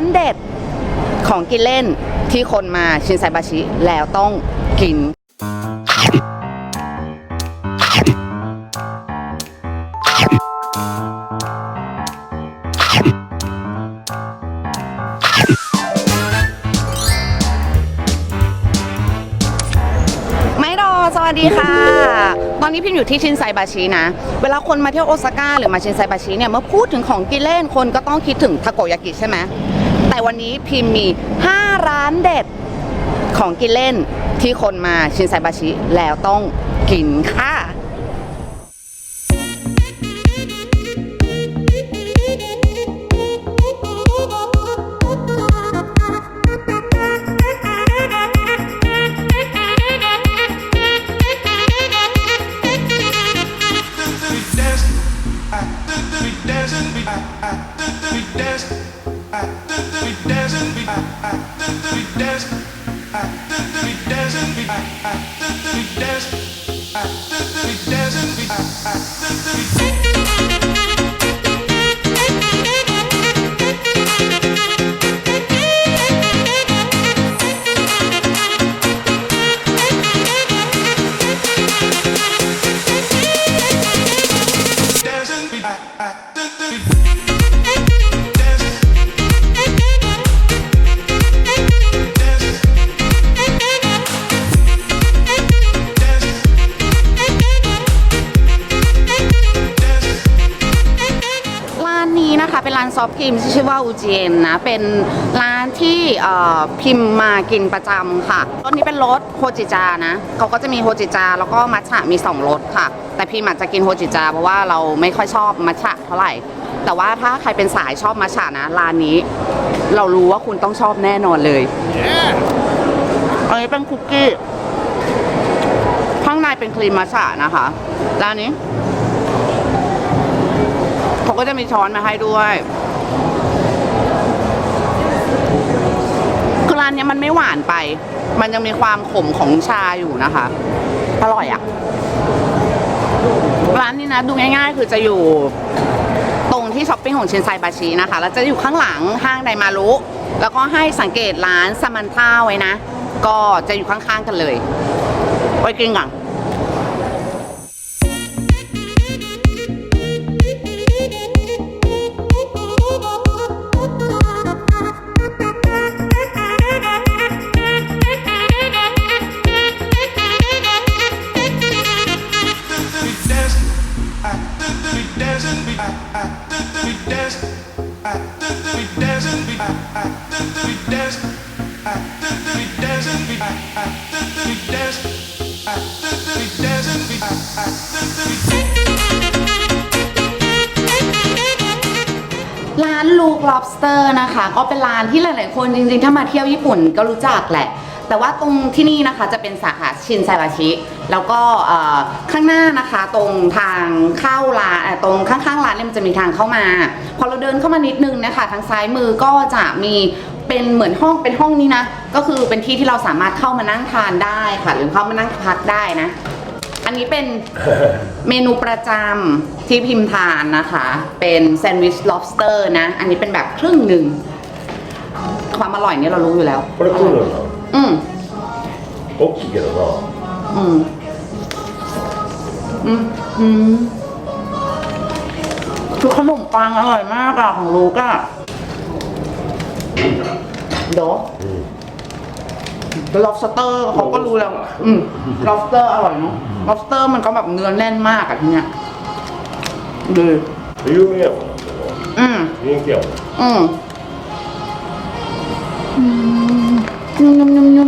านเด็ดของกินเล่นที่คนมาชินไซบาชิแล้วต้องกิน ไม่รอ สวัสดีค่ะ ตอนนี้พิมอยู่ที่ชินไซบาชินะ เวลาคนมาเที่ยวโอซาก้าหรือมาชินไซบาชิเนี่ย เมื่อพูดถึงของกินเล่นคนก็ต้องคิดถึงทาโกยากิใช่ไหม แต่วันนี้พิมมี 5 ร้านเด็ดของกินเล่นที่คนมาชินไซบาชิแล้วต้องกินค่ะ ร้ ซอฟต์ครีมที่ชื่อว่าอูเจนนะ เป็นร้านที่เอ่อพิมพ์มากินประจำค่ะรสนี้เป็นรสโฮจิจานะเขาก็จะมีโฮจิจา แล้วก็มัทฉะมี2รสค่ะ แต่พิมอาจจะกินโฮจิจา เพราะว่าเราไม่ค่อยชอบมัทฉะเท่าไหร่ แต่ว่าถ้าใครเป็นสายชอบมัทฉะนะร้านนี้ เรารู้ว่าคุณต้องชอบแน่นอนเลยอันนี้เป็นคุกกี้ข้างในเป็นครีมมัทฉะนะคะร้านนี้เขาก็จะมีช้อนมาให้ด้วยานเนี้ยมันไม่หวานไป มันยังมีความขมของชาอยู่นะคะ อร่อยอะร้านนี้นะดูง่ายๆ คือจะอยู่ตรงที่ช้อปปิ้งของชินไซบาชินะคะ แล้วจะอยู่ข้างหลังห้างไดมารุ แล้วก็ให้สังเกตร้านซามันท่าไว้นะ ก็จะอยู่ข้างๆกันเลย ไปกินก่อน ร้านลูก lobster นะคะ ก็เป็นร้านที่หลาย ๆ คนจริง ๆ ถ้ามาเที่ยวญี่ปุ่นก็รู้จักแหละ แต่ว่าตรงที่นี่นะคะจะเป็นสาขาชินไซบาชิ แล้วก็เอ่อข้างหน้านะคะตรงทางเข้าร้านเอ่อตรงข้าง ๆ ร้านเนี่ยมันจะมีทางเข้ามา พอเราเดินเข้ามานิดนึงนะคะทางซ้ายมือก็จะมีเป็นเหมือนห้องเป็นห้องนี้นะ ก็คือเป็นที่ที่เราสามารถเข้ามานั่งทานได้ค่ะ หรือเข้ามานั่งพักได้นะ อันนี้เป็น เมนูประจำที่พิมพ์ทานนะคะ เป็นแซนด์วิช lobster นะ อันนี้เป็นแบบครึ่งหนึ่ง ความอร่อยเนี่ยเรารู้อยู่แล้ว これ食うのな อืม 大きいけどな อืม อืม อืมคือขนมปังอร่อยมากอะของลูกอะเดี๋ยว lobster เขาก็รู้แล้ว อืม lobster อร่อยเนาะ lobster มันก็แบบเนื้อแน่นมากอะทีเนี้ยดี 有名やもんなそれは อืม 人気やもん อืม มยุ่มยุ่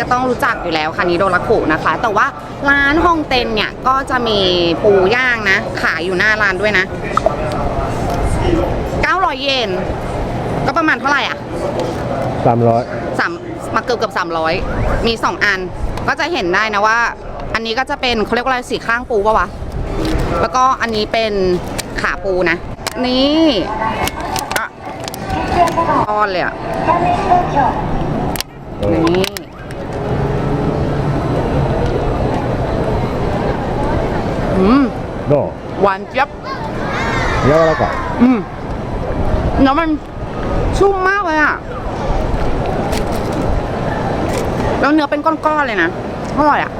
ก็ต้องรู้จักอยู่แล้วค่ะนิโดราคุนะคะ แต่ว่าร้านฮองเต็นเนี่ยก็จะมีปูย่างนะ ขายอยู่หน้าร้านด้วยนะ 900 เยน ก็ประมาณมาณเท่าไหร่อะสามร้อยสามมาเกือบเกือบสามร้อยมีสองอัน ก็จะเห็นได้นะว่า อันนี้ก็จะเป็นเขาเรียกว่าอะไรสีข้างปูปะวะ แล้วก็อันนี้เป็นขาปูนะ นี่อะอ้อนเลยอะ หวานเจี๊ยบ 柔らかい อืมแล้วมันชุ่มมากเลยอ่ะ แล้วเนื้อเป็นก้อนๆเลยนะ อร่อยอ่ะ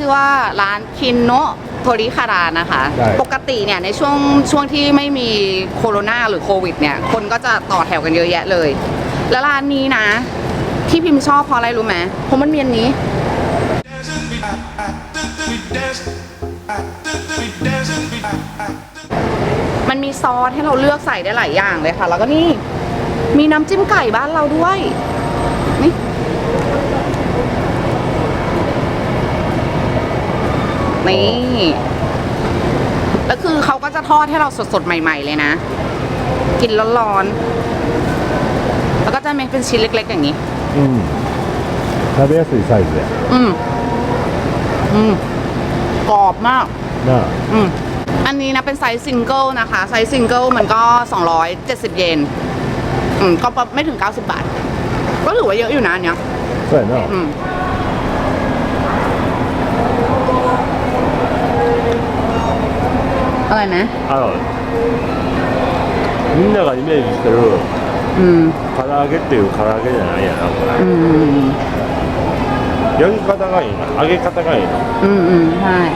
ชื่อว่าร้านคินโนะโทริคารานะคะ ได้ ปกติเนี่ยในช่วงช่วงที่ไม่มีโคโรนาหรือโควิดเนี่ย คนก็จะต่อแถวกันเยอะแยะเลย แล้วร้านนี้นะ ที่พิมพ์ชอบเพราะอะไรรู้ไหมเพราะมันมีอันนี้มันมีซอสให้เราเลือกใส่ได้หลายอย่างเลยค่ะ แล้วก็นี่ มีน้ำจิ้มไก่บ้านเราด้วย นี่ แล้วคือเขาก็จะทอดให้เราสดๆ ใหม่ ๆ เลยนะ กินร้อนๆ แล้วก็จะเป็นชิ้นเล็ก ๆ อย่างนี้ うん食べやすいサイズで อืม อืม กรอบมาก なあ อืม อันนี้นะเป็นไซส์ซิงเกิลนะคะ ไซส์ซิงเกิลมันก็ 270 เยน อืม ก็ไม่ถึง 90 บาท ก็ถือว่าเยอะอยู่นะอันเนี้ย そうやな อืม อะไรนะ あのみんながイメージしてる อืม 唐揚げっていう唐揚げじゃないやなこ อืม れ焼き方がいいな揚げ方がいいな อืมอืมใช่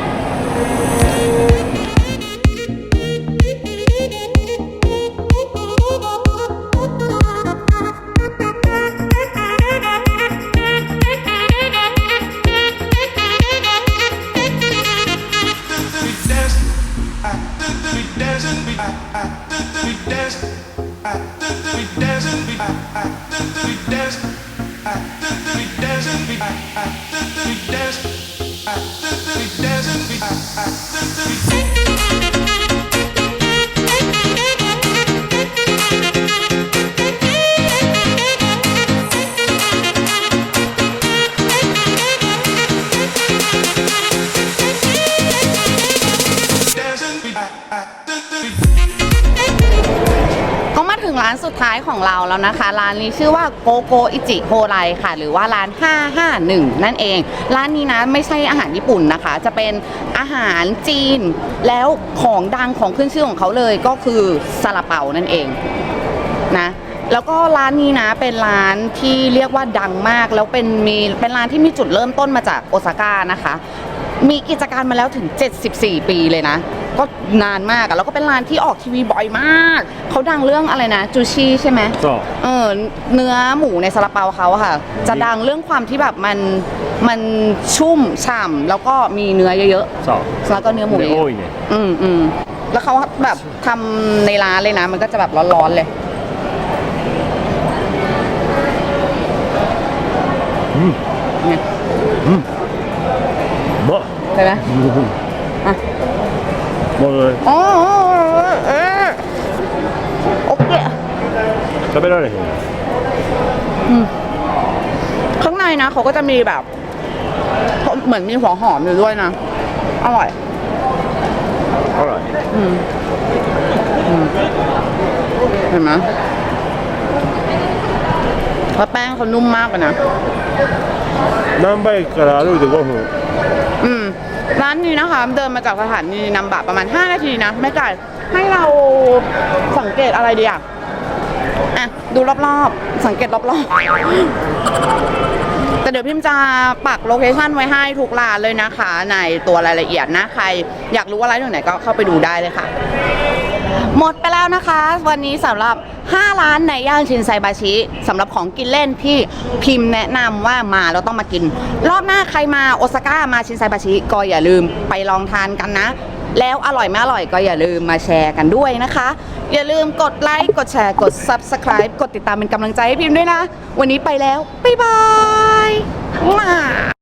ก็ม งร้านสุดท้ายของเราแล้วนะคะ ร้านนี้ชื่อว่าโกโกอิจิโฮไรค่ะ หรือว่าร้าน 551 นั่นเอง ร้านนี้นะไม่ใช่อาหารญี่ปุ่นนะคะ จะเป็นอาหารจีน แล้วของดังของขึ้นชื่อของเขาเลยก็คือซาลาเปานั่นเองนะแล้วก็ร้านนี้นะเป็นร้านที่เรียกว่าดังมาก แล้วเป็นมีเป็นร้านที่มีจุดเริ่มต้นมาจากโอซาก้านะคะ มีกิจการมาแล้วถึง 74 ปีเลยนะ ก็นานมากอะแล้วก็เป็นร้านที่ออกทีวีบ่อยมาก เขาดังเรื่องอะไรนะ จูชี่ใช่ไหม そう เออ เนื้อหมูในซาลาเปาเขาอะค่ะ จะดังเรื่องความที่แบบมัน มันชุ่มฉ่ำแล้วก็มีเนื้อเยอะ そう ๆ แล้วก็เนื้อหมู で เย 多 อะ いね ๆอืมอืมแล้วเขาแบบทำในร้านเลยนะ มันก็จะแบบร้อนๆเลย まっ ใช่ไหม อ่ะ もうね อ๋อเออโอเค 食べられへん ข้างในนะเขาก็จะมีแบบเหมือนมีหัวหอมอยู่ด้วยนะ อร่อย あら อืมอืมเห็นไหมแล้วแป้งเขานุ่มมากเลยนะ 難波駅から歩いて5分 อืมร้านนี้นะคะเดินมาจากสถานีนำบะประมาณ 5 นาทีนะไม่ไกลให้เราสังเกตอะไรดีอะอะดูรอบๆ สังเกตรอบๆ แต่เดี๋ยวพิมจะปักโลเคชั่นไว้ให้ทุกร้านเลยนะคะ ในตัวรายละเอียดนะ ใครอยากรู้ว่าร้านอยู่ไหนก็เข้าไปดูได้เลยค่ะ หมดไปแล้วนะคะ วันนี้สำหรับ 5 ร้านในย่านชินไซบาชิสำหรับของกินเล่นที่พิมพ์แนะนำว่ามาแล้วต้องมากิน รอบหน้าใครมาโอซาก้ามาชินไซบาชิก็อย่าลืมไปลองทานกันนะ แล้วอร่อยไม่อร่อยก็อย่าลืมมาแชร์กันด้วยนะคะ อย่าลืมกดไลค์กดแชร์กด Subscribe กดติดตามเป็นกำลังใจให้พิมพ์ด้วยนะ วันนี้ไปแล้วบ๊ายบายมา